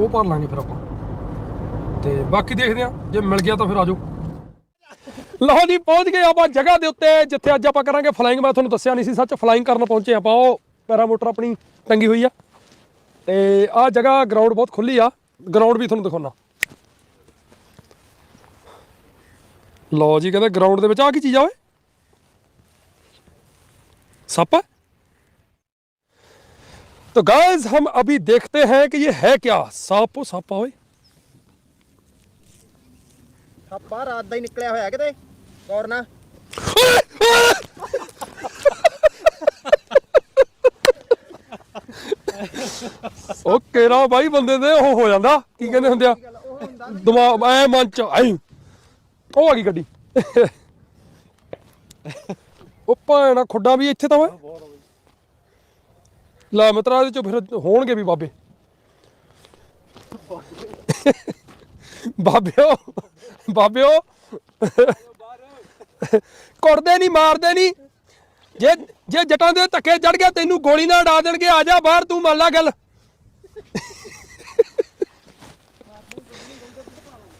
ਉਹ ਭਰ ਲਾਂਗੇ ਫਿਰ ਆਪਾਂ। ਤੇ ਬਾਕੀ ਦੇਖਦੇ ਆ ਜੇ ਮਿਲ ਗਿਆ ਤਾਂ ਫਿਰ ਆਜੋ। ਲਓ ਜੀ, ਪਹੁੰਚ ਗਏ ਆਪਾਂ ਜਗ੍ਹਾ ਦੇ ਉੱਤੇ, ਜਿੱਥੇ ਅੱਜ ਆਪਾਂ ਕਰਾਂਗੇ ਫਲਾਈਂਗ ਮੈਂ ਤੁਹਾਨੂੰ ਦੱਸਿਆ ਨਹੀਂ ਸੀ, ਸੱਚ ਫਲਾਈਂਗ ਕਰਨ ਪਹੁੰਚੇ ਆਪਾਂ। ਉਹ ਪੈਰਾਮੋਟਰ ਆਪਣੀ ਟੰਗੀ ਹੋਈ ਆ। ਤੇ ਆਹ ਜਗ੍ਹਾ ਗਰਾਊਂਡ ਬਹੁਤ ਖੁੱਲੀ ਆ। ਗਰਾਊਂਡ ਵੀ ਤੁਹਾਨੂੰ ਦਿਖਾਉਣਾ। ਲਓ ਜੀ, ਕਹਿੰਦੇ ਗਰਾਊਂਡ ਦੇ ਵਿੱਚ ਆ ਕੀ ਚੀਜ਼ ਆ ਓਏ? ਸੱਪ तो गाइस हम अभी देखते हैं कि ये है क्या सांप सांपा ओए ਥਾਪਾ ਰਾਤ ਦਾ ਹੀ ਨਿਕਲਿਆ ਹੋਇਆ ਕਿਤੇ ਗੌਰ ਨਾ ਉਹ ਕੇਰਾ ਬਾਈ ਬੰਦੇ ਦੇ ਉਹ ਹੋ ਜਾਂਦਾ ਕੀ ਕਹਿੰਦੇ ਹੁੰਦੇ ਆ ਉਹ ਹੁੰਦਾ ਦਿਮਾਗ ਐ ਮਨ ਚ ਐ ਉਹ ਆ ਗਈ ਗੱਡੀ ਉਹ ਭੈਣਾ ਖੁੱਡਾ ਵੀ ਇੱਥੇ ਤਾਂ ਓਏ ਲੈ ਮਿੱਤਰਾ ਇਹਦੇ ਚ ਫਿਰ ਹੋਣਗੇ ਵੀ ਬਾਬੇ। ਬਾਬਿਓ ਬਾਬਿਓ। ਕੁੱਟਦੇ ਨਹੀਂ ਮਾਰਦੇ ਨਹੀਂ ਜੇ ਜੇ ਜਟਾਂ ਦੇ ਧੱਕੇ ਚੜ ਗਿਆ, ਤੈਨੂੰ ਗੋਲੀ ਨਾਲ ਡਾ ਦੇਣਗੇ, ਆ ਜਾ ਬਾਹਰ, ਤੂੰ ਮੰਨ ਲਾ ਗੱਲ।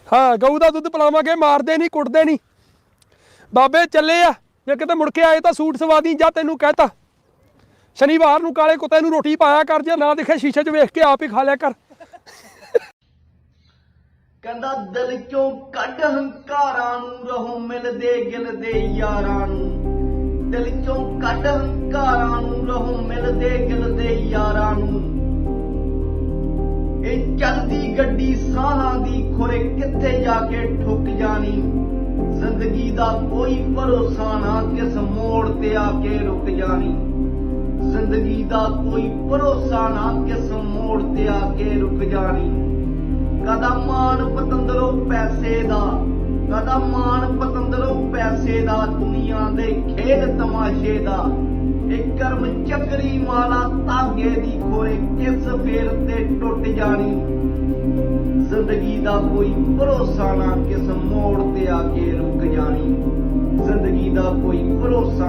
ਹਾਂ, ਗਊ ਦਾ ਦੁੱਧ ਪਿਲਾਵਾਂਗੇ, ਮਾਰਦੇ ਨਹੀਂ ਕੁੱਟਦੇ ਨਹੀਂ ਬਾਬੇ, ਚੱਲੇ ਆ। ਜੇ ਕਿਤੇ ਮੁੜ ਕੇ ਆਏ ਤਾਂ ਸੂਟ ਸਵਾ ਦੀ, ਜਾਂ ਤੈਨੂੰ ਕਹਿਤਾ। ਸ਼ਨੀਵਾਰ ਨੂੰ ਕਾਲੇ ਕੁੱਤੇ ਨੂੰ ਰੋਟੀ ਪਾਇਆ ਕਰ ਜੇ ਨਾ ਦਿਖੇ ਸ਼ੀਸ਼ੇ 'ਚ ਵੇਖ ਕੇ ਆਪ ਹੀ ਖਾ ਲਿਆ ਕਰ। ਕਹਿੰਦਾ ਦਿਲ ਚੋਂ ਕੱਢ ਹੰਕਾਰਾਂ ਨੂੰ, ਰਹੋ ਮਿਲਦੇ ਗਿਲਦੇ ਯਾਰਾਂ ਨੂੰ। ਦਿਲ ਚੋਂ ਕੱਢ ਹੰਕਾਰਾਂ ਨੂੰ, ਰਹੋ ਮਿਲਦੇ ਗਿਲਦੇ ਯਾਰਾਂ ਨੂੰ। ਇਹ ਚੱਲਦੀ ਗੱਡੀ ਸਾਹਾਂ ਦੀ ਖੁਰੇ ਕਿੱਥੇ ਜਾ ਕੇ ਠੁੱਕ ਜਾਣੀ? ਜ਼ਿੰਦਗੀ ਦਾ ਕੋਈ ਭਰੋਸਾ ਨਾ ਕਿਸ ਮੋੜ ਤੇ ਆ ਕੇ ਰੁਕ ਜਾਣੀ। ਜ਼ਿੰਦਗੀ ਦਾ ਕੋਈ ਭਰੋਸਾ ਨਾ ਕਿਸ ਮੋੜ ਤੇ ਆ ਕੇ ਰੁਕ ਜਾਣੀ। ਕਦਾ ਮਾਨ ਪਤੰਦਰੋ ਪੈਸੇ ਦਾ, ਕਦਾ ਮਾਨ ਪਤੰਦਰੋ ਪੈਸੇ ਦਾ, ਦੁਨੀਆ ਦੇ ਖੇਡ ਤਮਾਸ਼ੇ ਦਾ। ਇਹ ਕਰਮ ਚੱਕਰੀ ਮਾਲਾ ਤਾਗੇ ਦੀ ਖੋਏ ਕਿਸ ਫੇਰ ਤੇ ਟੁੱਟ ਜਾਣੀ। ਜ਼ਿੰਦਗੀ ਦਾ ਕੋਈ ਭਰੋਸਾ ਨਾ ਕਿਸ ਮੋੜ ਤੇ ਆ ਕੇ ਰੁਕ ਜਾਣੀ। ਜ਼ਿੰਦਗੀ ਦਾ ਕੋਈ ਭਰੋਸਾ